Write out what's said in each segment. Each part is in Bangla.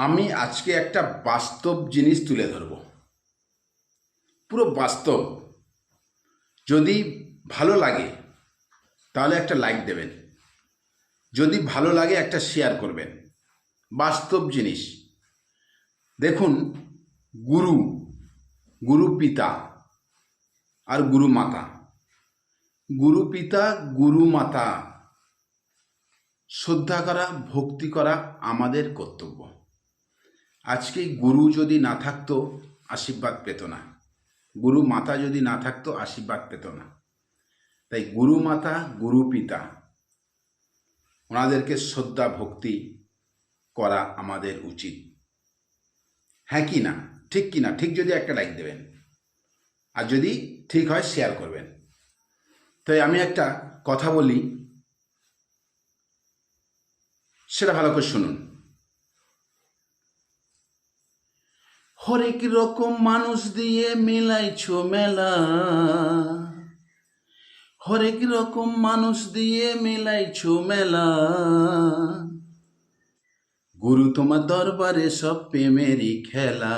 আমি আজকে একটা বাস্তব জিনিস তুলে ধরব। পুরো বাস্তব। যদি ভালো লাগে, তাহলে একটা লাইক দেবেন। যদি ভালো লাগে, একটা শেয়ার করবেন। বাস্তব জিনিস। দেখুন, গুরু গুরু পিতা আর গুরু মাতা। গুরু পিতা, গুরু মাতা। শ্রদ্ধা করা, ভক্তি করা আমাদের কর্তব্য। আজকে গুরু যদি না থাকতো, আশীর্বাদ পেত না। গুরু মাতা যদি না থাকতো, আশীর্বাদ পেত না। তাই গুরু মাতা, গুরু পিতা, ওনাদেরকে শ্রদ্ধা, ভক্তি করা আমাদের উচিত। হ্যাঁ কি না? ঠিক কি না? ঠিক যদি একটা লাইক দেবেন। আর যদি ঠিক হয় শেয়ার করবেন। তাই আমি একটা কথা বলি, সেটা ভালো করে শুনুন। হরেক রকম মানুষ দিয়ে মেলাইছো মেলা। হরেক রকম মানুষ দিয়ে মেলাইছো মেলা। গুরু তোমার দরবারে সব প্রেমেরই খেলা।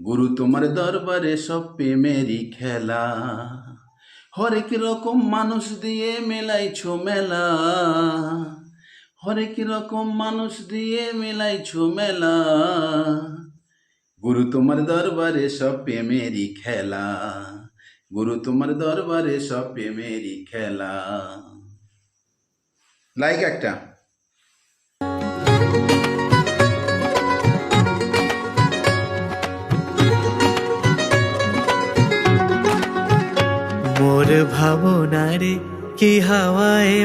গুরু তোমার দরবারে সব প্রেমেরই খেলা। হরেক রকম মানুষ দিয়ে মেলাইছো মেলা। হরেক রকম মানুষ দিয়ে মেলাইছো মেলা। গুরু তোমার দরবারে সব প্রেমেরই খেলা। গুরু তোমার দরবারে সব প্রেমেরই খেলা। লাইক একটা। মোর ভাবনারে কি হাওয়ায়